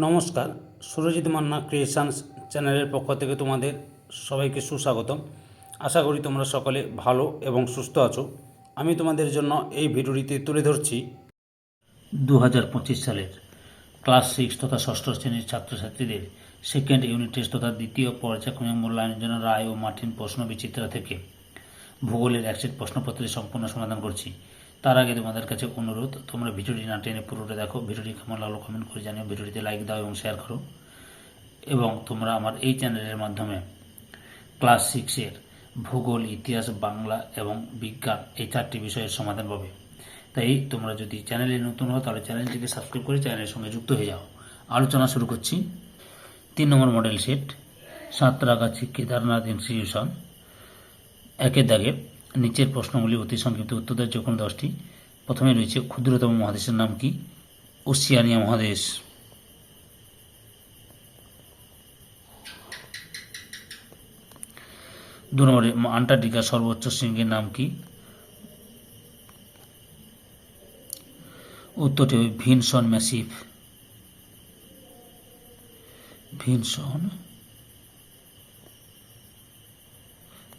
নমস্কার, সুরজিৎ মান্না ক্রিয়েশনস চ্যানেলের পক্ষ থেকে তোমাদের সবাইকে সুস্বাগতম। আশা করি তোমরা সকলে ভালো এবং সুস্থ আছো। আমি তোমাদের জন্য এই ভিডিওটিতে তুলে ধরছি দু হাজার পঁচিশ সালের ক্লাস সিক্স তথা ষষ্ঠ শ্রেণির ছাত্রছাত্রীদের সেকেন্ড ইউনিট টেস্ট তথা দ্বিতীয় পর্যায়ক্রমিক মূল্যায়নের জন্য রায় ও মার্টিন প্রশ্ন বিচিত্রা থেকে ভূগোলের একসেট প্রশ্নপত্রের সম্পূর্ণ সমাধান করছি। তার আগে তোমাদের কাছে অনুরোধ, তোমরা ভিডিওটি না টেনে পুরোটা দেখো, ভিডিওটি কেমন লাগল কমেন্ট করে জানিও, ভিডিওটিতে লাইক দাও এবং শেয়ার করো। এবং তোমরা আমার এই চ্যানেলের মাধ্যমে ক্লাস সিক্সের ভূগোল, ইতিহাস, বাংলা এবং বিজ্ঞান এই চারটি বিষয়ের সমাধান পাবে। তাই তোমরা যদি চ্যানেলে নতুন হও, তাহলে চ্যানেলটিকে সাবস্ক্রাইব করে চ্যানেলের সঙ্গে যুক্ত হয়ে যাও। আলোচনা শুরু করছি। তিন number model set Santragachhi Kedarnath institution একের দাগে নিচের প্রশ্নগুলি অতি সংক্ষিপ্ত উত্তর দেওয়ার যে কোনো দশটি, প্রথমে রয়েছে ক্ষুদ্রতম মহাদেশের নাম কি? ওসিয়ানিয়া মহাদেশ। দু নম্বরে আন্টার্কটিকার সর্বোচ্চ শৃঙ্গের নাম কি? উত্তরটি হবে ভিনসন ম্যাসিভ। Vinson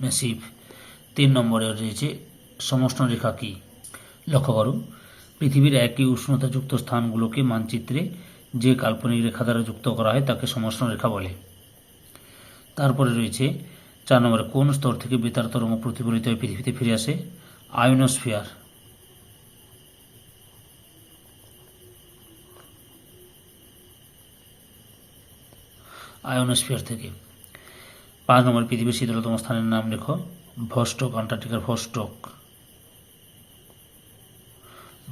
Massif. তিন নম্বরে রয়েছে সমষ্ণ রেখা কি? লক্ষ্য করো পৃথিবীর একই উষ্ণতাযুক্ত স্থানগুলোকে মানচিত্রে যে কাল্পনিক রেখা দ্বারা যুক্ত করা হয় তাকে রেখা বলে। তারপরে রয়েছে চার নম্বরে, কোন স্তর থেকে বেতার তরঙ্গ প্রতিফলিত হয়ে পৃথিবীতে ফিরে আসে? আয়নোস্ফিয়ার। আয়নোস্ফিয়ার থেকে। পাঁচ নম্বর, পৃথিবীর শীতলতম স্থানের নাম লেখো। ভস্টক আন্টার্কটিকার ভস্টক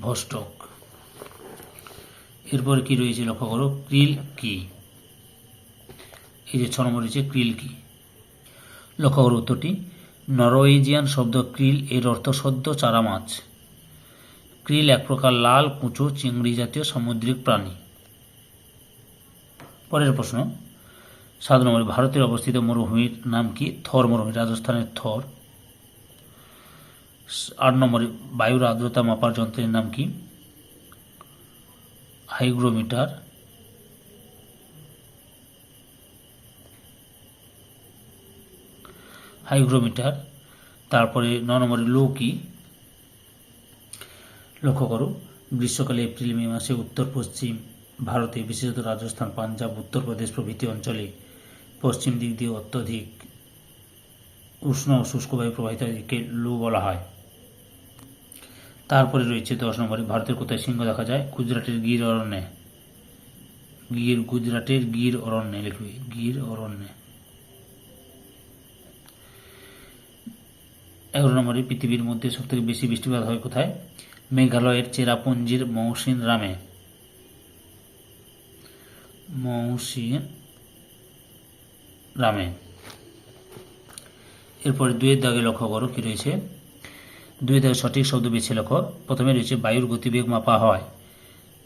ভস্টক এরপর কি রয়েছে লক্ষ্য করো? ক্রিল কি? এই যে ছ নম্বর রয়েছে, ক্রিল কি? লক্ষ্য করো উত্তরটি। নরওয়েজিয়ান শব্দ ক্রিল, এর অর্থ সদ্য চারা মাছ। ক্রিল এক প্রকার লাল, কুঁচো, চিংড়ি জাতীয় সামুদ্রিক প্রাণী। পরের প্রশ্ন। সাত নম্বরে, ভারতের অবস্থিত মরুভূমির নাম কি? থর মরুভূমি, রাজস্থানের থর। আট নম্বরে বায়ুর আর্দ্রতা মাপার যন্ত্রের নাম কি? হাইগ্রোমিটার। হাইগ্রোমিটার, তারপরে ন নম্বরে লো কি? লক্ষ্য করো, গ্রীষ্মকালে এপ্রিল, মে মাসে উত্তর পশ্চিম ভারতে বিশেষত রাজস্থান, পাঞ্জাব, উত্তরপ্রদেশ প্রভৃতি অঞ্চলে পশ্চিম দিক দিয়ে অত্যধিক উষ্ণ ও শুষ্ক বায়ু প্রবাহিত দিকে লু বলা হয়। তারপরে রয়েছে দশ নম্বরে ভারতের কোথায় সিংহ দেখা যায়? গুজরাটের গির অরণ্যে। গির, গুজরাটের গির অরণ্যে লিখবে গির অরণ্যে। এগারো নম্বরে পৃথিবীর মধ্যে সবথেকে বেশি বৃষ্টিপাত হয় কোথায়? মেঘালয়ের চেরাপুঞ্জির মৌসিন রামে। মৌসিন রামে এরপরে দুয়ের দাগে লক্ষ্য করো কি রয়েছে? দুয়ের দাগে সঠিক শব্দ বেছে লক্ষ্য। প্রথমে রয়েছে বায়ুর গতিবেগ মাপা হয়।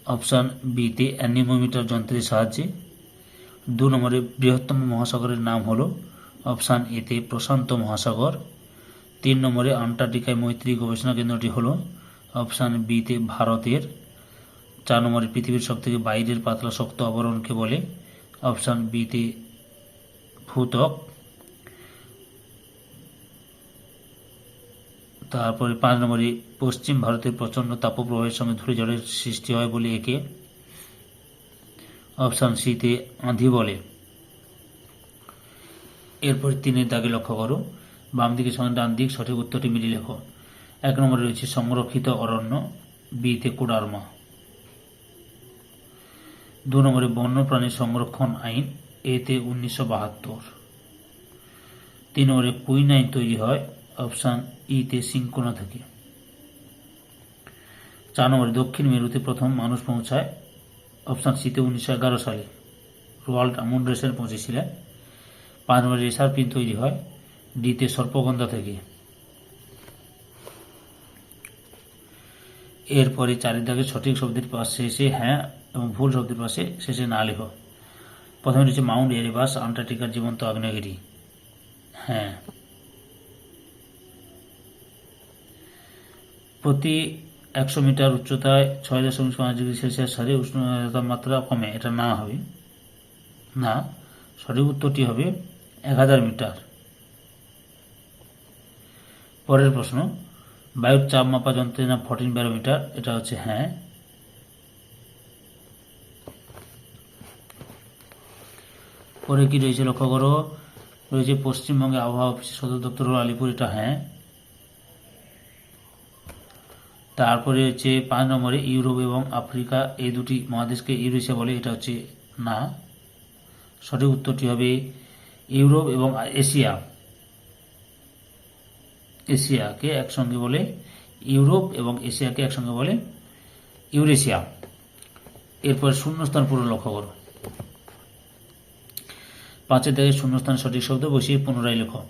অপশান বিতে অ্যানিমোমিটার যন্ত্রের সাহায্যে। দু নম্বরে বৃহত্তম মহাসাগরের নাম হলো অপশান এতে প্রশান্ত মহাসাগর। তিন নম্বরে আন্টার্কটিকায় মৈত্রী গবেষণা কেন্দ্রটি হলো অপশান বিতে ভারতের। চার নম্বরে পৃথিবীর সবথেকে বাইরের পাতলা শক্ত আবরণকে বলে অপশান বিতে ভূতক। তারপরে পাঁচ নম্বরে পশ্চিম ভারতের প্রচণ্ড তাপপ্রবাহের সঙ্গে ধূলিঝড়ের সৃষ্টি হয় বলে একে অপশান সিতে আঁধি বলে। এরপর তিনের দাগে লক্ষ্য করো। বাম দিকে সঙ্গে ডান দিক সঠিক উত্তরটি মিলিয়ে লেখো। এক নম্বরে রয়েছে সংরক্ষিত অরণ্য, বিতে কোডারমা। দু নম্বরে বন্যপ্রাণী সংরক্ষণ আইন। এতে উনিশশো বাহাত্তর। তিন নম্বরে কুইন আইন তৈরি হয় অপশান ইতে সিঙ্কোনা থেকে। চার নম্বরে দক্ষিণ মেরুতে প্রথম মানুষ পৌঁছায় অপশান সিতে উনিশশো এগারো সালে। রোয়াল্ড আমুন্ড্রেসেন পৌঁছেছিলেন। পাঁচ নম্বরে রেসার পিন তৈরি হয় ডিতে সর্পগন্ধা থেকে। এরপরে চারিদাকে সঠিক শব্দের পাশে এসে হ্যাঁ এবং ভুল শব্দের পাশে শেষে না লেখো। প্রথমে রয়েছে মাউন্ট এরিবাস আন্টার্কটিকার জীবন্ত আগ্নেয়গিরি। হ্যাঁ। প্রতি একশো মিটার উচ্চতায় ছয় দশমিক পাঁচ ডিগ্রি সেলসিয়াস হারে উষ্ণ তাপমাত্রা কমে, এটা না হবে। না, সঠিক উত্তরটি হবে এক হাজার মিটার। পরের প্রশ্ন, বায়ুর চাপ মাপা যন্ত্রের নাম ফর্টিন ব্যারোমিটার এটা হচ্ছে হ্যাঁ। পরে কি রয়েছে, লক্ষ্য করো। রয়েছে পশ্চিমবঙ্গে আবহাওয়া অফিসের সদর দপ্তর হলো আলিপুর এটা হ্যাঁ। তারপরে হচ্ছে পাঁচ নম্বরে ইউরোপ এবং আফ্রিকা, এই দুটি মহাদেশকে ইউরেশিয়া বলে, এটা হচ্ছে না। সঠিক উত্তরটি হবে ইউরোপ এবং এশিয়া। এশিয়াকে একসঙ্গে বলে ইউরোপ এবং এশিয়াকে একসঙ্গে বলে ইউরেশিয়া। এরপর শূন্যস্থান পুরো লক্ষ্য করো। পাঁচের দাগে শূন্যস্থান সঠিক শব্দ বসিয়ে পুনরায় লেখো।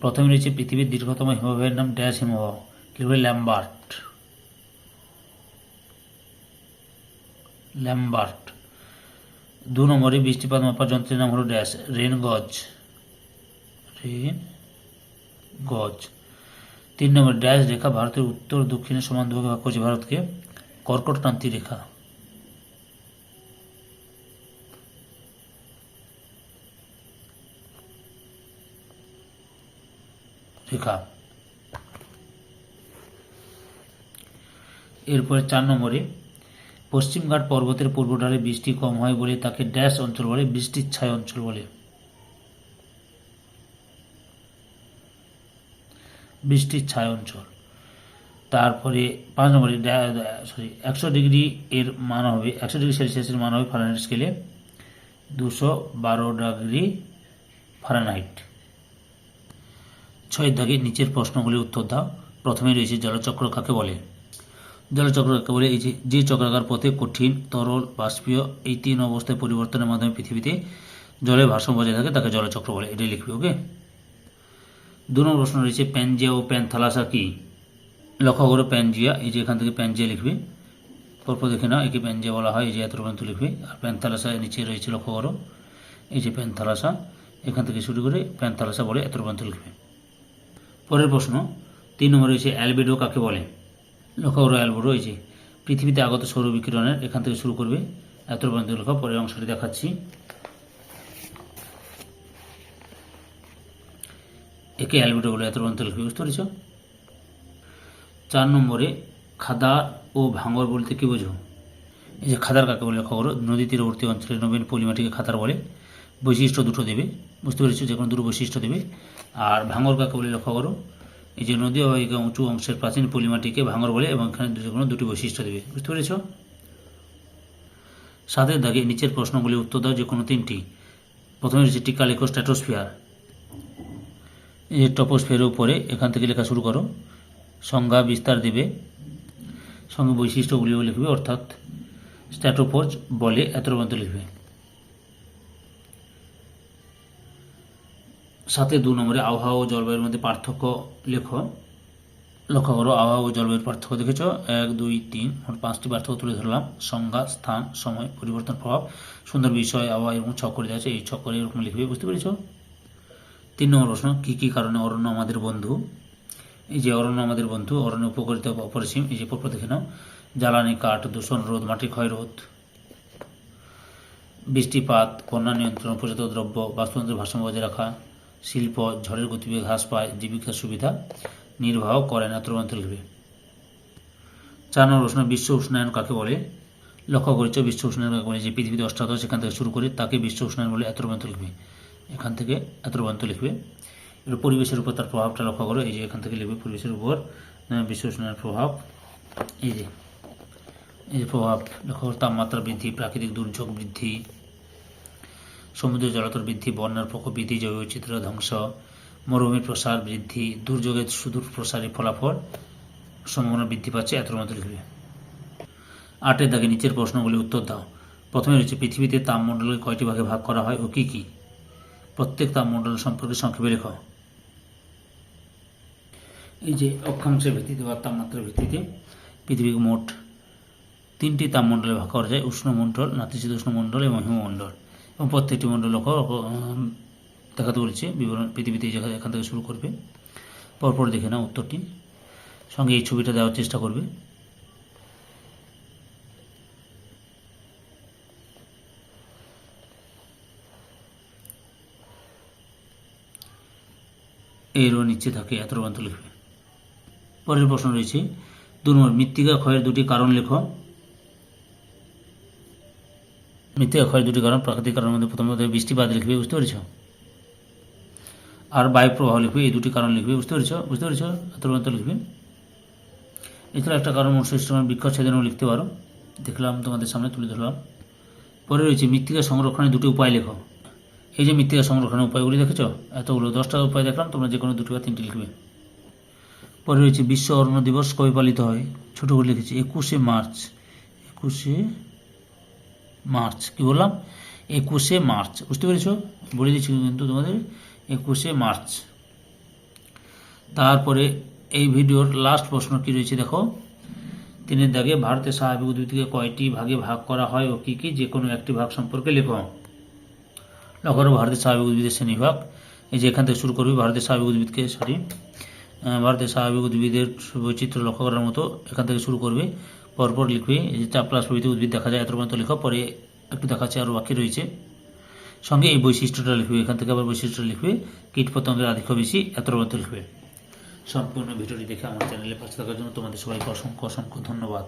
প্রথমে রয়েছে পৃথিবীর দীর্ঘতম হিমবাহের নাম ড্যাশ হিমবাহ লিখবে ল্যাম্বার্ট? ল্যাম্বার্ট। দু নম্বরে বৃষ্টিপাত মাপার যন্ত্রের নাম হলো ড্যাশ, রেন গজ। রেন গজ। তিন নম্বর, ড্যাশ রেখা ভারতের উত্তর দক্ষিণে সমান ভাগ করছে ভারতকে কর্কট ক্রান্তি রেখা। রেখা এরপরে চার নম্বরে পশ্চিমঘাট পর্বতের পূর্বঢালে বৃষ্টি কম হয় বলে তাকে ড্যাশ অঞ্চল বলে, বৃষ্টির ছায় অঞ্চল বলে। বৃষ্টির ছায় অঞ্চল। তারপরে পাঁচ নম্বরে সরি একশো ডিগ্রি এর মান হবে, একশো ডিগ্রি সেলসিয়াসের মান হবে ফারেনহাইট স্কেলে দুশো বারো ডিগ্রি ফারেনহাইট ছয় দাগে নিচের প্রশ্নগুলির উত্তর দাও। প্রথমে রয়েছে জলচক্র কাকে বলে? জলচক্র কাকে বলে? এই যে চক্রাকার পথে কঠিন, তরল, বাষ্পীয় এই তিন অবস্থায় পরিবর্তনের মাধ্যমে পৃথিবীতে জলের ভারসাম্য বজায় থাকে, তাকে জলচক্র বলে। এটাই লিখবে, ওকে? দু নম্বর প্রশ্ন রয়েছে, প্যানজিয়া ও প্যানথালাসা কি? লক্ষ্য করো, প্যানজিয়া, এই যে এখান থেকে প্যানজিয়া লিখবে। পরপর দেখে নাও, একে প্যানজিয়া বলা হয়, এই যে এত পর্যন্ত লিখবে। আর প্যানথালাসা নিচে রয়েছে, লক্ষ্য করো, এই যে প্যানথালাসা। এখান থেকে শুরু করে প্যানথালাসা বলে এত পর্যন্ত লিখবে। পরের প্রশ্ন, তিন নম্বর রয়েছে অ্যালবেডো কাকে বলে? লক্ষ্য করো অ্যালবেডো যে পৃথিবীতে আগত সৌর বিকিরণের এখান থেকে শুরু করবে। এত পর্যন্ত লেখা পরের অংশটি দেখাচ্ছি। একে অ্যালবেডো বলে এত পর্যন্ত লিখবে, বুঝতে পেরেছ? চার নম্বরে খাদা ও ভাঙর বলতে কি বোঝো? এই যে খাদার কাকে বলে করো, নদী তীরবর্তী অঞ্চলের নবীন পলিমাটিকে খাতার বলে। বৈশিষ্ট্য দুটো দেবে, বুঝতে পেরেছ? যে কোনো দুটো বৈশিষ্ট্য দেবে। আর ভাঙর কাকে বলে লক্ষ্য করো? এই যে নদী অববাহিকা উঁচু অংশের প্রাচীন পলিমাটিকে ভাঙর বলে এবং এখানে যে কোনো দুটি বৈশিষ্ট্য দেবে। বুঝতে পেরেছ? সাতের দাগে নিচের প্রশ্নগুলি উত্তর দাও, যে কোনো তিনটি। প্রথমে রয়েছে টিকা লেখো স্ট্যাটোস্ফিয়ার। এই টপোস্ফিয়ারের উপরে এখান থেকে লেখা শুরু করো। সংজ্ঞা বিস্তার দেবে। সঙ্গে বৈশিষ্ট্যগুলিও লিখবে, অর্থাৎ স্ট্যাটোপোজ বলে এত লিখবে। সাথে দু নম্বরে আবহাওয়া ও জলবায়ুর মধ্যে পার্থক্য লেখো। লক্ষ্য করো, আবহাওয়া ও জলবায়ুর পার্থক্য দেখেছ? এক, দুই, তিন, মোট পাঁচটি পার্থক্য তুলে ধরলাম। সংজ্ঞা, স্থান, সময়, পরিবর্তন, প্রভাব। সুন্দর বিষয়, আবহাওয়া এরকম ছক করে আছে এই ছক করে এরকম লিখবে, বুঝতে পেরেছ? তিন নম্বর প্রশ্ন, কী কী কারণে অরণ্য আমাদের বন্ধু? এই যে অরণ্য আমাদের বন্ধু, অরণ্য উপকারিতা অপরিসীম, এই যে পরপর দেখে নাও। জ্বালানি, কাঠ, দূষণ রোধ মাটি, ক্ষয় রোধ বৃষ্টিপাত, বন্যা নিয়ন্ত্রণ পরিচিত দ্রব্য, বাস্তুতন্ত্রের ভারসাম্য বজায় রাখা। শিল্প, ঝড়ের গতিবেগ হ্রাস পায়, জীবিকার সুবিধা নির্বাহ করে না লিখবে চার নম্বর প্রশ্ন বিশ্ব উষ্ণায়ন কাকে বলে? লক্ষ্য করেছ, বিশ্ব উষ্ণায়ন কাকে বলে? যে পৃথিবীতে অষ্টাদশ সেখান থেকে শুরু করে তাকে বিশ্ব উষ্ণায়ন বলে এত লিখবে। এখান থেকে এত লিখবে। এবার পরিবেশের উপর তার প্রভাবটা লক্ষ্য করো। এই যে এখান থেকে লিখবে পরিবেশের উপর বিশ্ব উষ্ণায়নের প্রভাব। এই যে এই যে প্রভাব, লক্ষ্য তাপমাত্রা বৃদ্ধি, প্রাকৃতিক দুর্যোগ বৃদ্ধি সমুদ্র জলস্তর বৃদ্ধি, বন্যার প্রকোপ বৃদ্ধি, জৈব বৈচিত্র্য ধ্বংস মরুভূমির প্রসার বৃদ্ধি, দুর্যোগের সুদূর প্রসারী ফলাফল সম্ভাবনা বৃদ্ধি পাচ্ছে এত মতো লিখবে আটের দাগে নিচের প্রশ্নগুলি উত্তর দাও। প্রথমে রয়েছে, পৃথিবীতে তাপমণ্ডলকে কয়টি ভাগে ভাগ করা হয় ও কী কী? প্রত্যেক তাপমণ্ডল সম্পর্কে সংক্ষেপে লেখ। এই যে অক্ষাংশের ভিত্তিতে বা তাপমাত্রার ভিত্তিতে পৃথিবীকে মোট তিনটি তাপমণ্ডলে ভাগ করা যায়, উষ্ণমণ্ডল নাতিশীতোষ্ণ মণ্ডল এবং হিমমণ্ডল। এবং প্রত্যেকটি মণ্ডল লক্ষ্য দেখাতে বলছে, বিবরণ পৃথিবীতে এখান থেকে শুরু করবে। পরপর দেখে না উত্তরটি। সঙ্গে এই ছবিটা দেওয়ার চেষ্টা করবে। এরও নিচে থাকে, এত লিখবে। পরের প্রশ্ন রয়েছে দুর্মর মৃত্তিকা ক্ষয়ের দুটি কারণ লেখক মৃত্তিকা ক্ষয়ের দুটি কারণ, প্রাকৃতিক কারণের মধ্যে প্রথমত বৃষ্টিপাত লিখবে, বুঝতে পেরেছ? আর বায়ু প্রবাহ লিখবে, এই দুটি কারণ লিখবে, বুঝতে পেরেছ? বুঝতে পেরেছ? এত লিখবে। এছাড়া একটা কারণ মনুষ্য সিস্টেমের বৃক্ষচ্ছেদনও লিখতে পারো। দেখলাম তোমাদের সামনে, তুলে ধরলাম। পরে রয়েছে মৃত্তিকা সংরক্ষণের দুটি উপায় লেখো। এই যে মৃত্তিকা সংরক্ষণের উপায়গুলি দেখেছ? এতগুলো, দশটা উপায় দেখলাম, তোমরা যে কোনো দুটি বা তিনটি লিখবে। পরে রয়েছে বিশ্ব অরণ্য দিবস কবে পালিত হয়? ছোটো করে লিখেছি, একুশে মার্চ। একুশে মার্চ, কি বললাম? একুশে মার্চ, বুঝতে পেরেছ? বলে দিচ্ছি কিন্তু তোমাদের, একুশে মার্চ। তারপরে এই ভিডিওর লাস্ট প্রশ্ন কি রয়েছে দেখো? তিনের দাগে ভারতের স্বাভাবিক উদ্ভিদকে কয়টি ভাগে ভাগ করা হয় ও কী কী? যে কোনো একটি ভাগ সম্পর্কে লেখো। করো, ভারতের স্বাভাবিক উদ্ভিদের শ্রেণীভাগ এই যে এখান থেকে শুরু করবি, ভারতের স্বাভাবিক উদ্ভিদকে সরি ভারতের স্বাভাবিক উদ্ভিদের বৈচিত্র্য লক্ষ্য করার মতো এখান থেকে শুরু করবে। পরপর লিখবে এই যে চাপলাস প্রভৃতি উদ্ভিদ দেখা যায়, এত পর্যন্ত লেখো, পরে একটু দেখাচ্ছে আরও বাকি রয়েছে। সঙ্গে এই বৈশিষ্ট্যটা লিখবে এখান থেকে আবার বৈশিষ্ট্যটা লিখবে কীট পতঙ্গের আধিক্য বেশি এত পর্যন্ত লিখবে সম্পূর্ণ ভিডিওটি দেখে আমার চ্যানেলে পাশে থাকার জন্য তোমাদের সবাইকে অসংখ্য অসংখ্য ধন্যবাদ।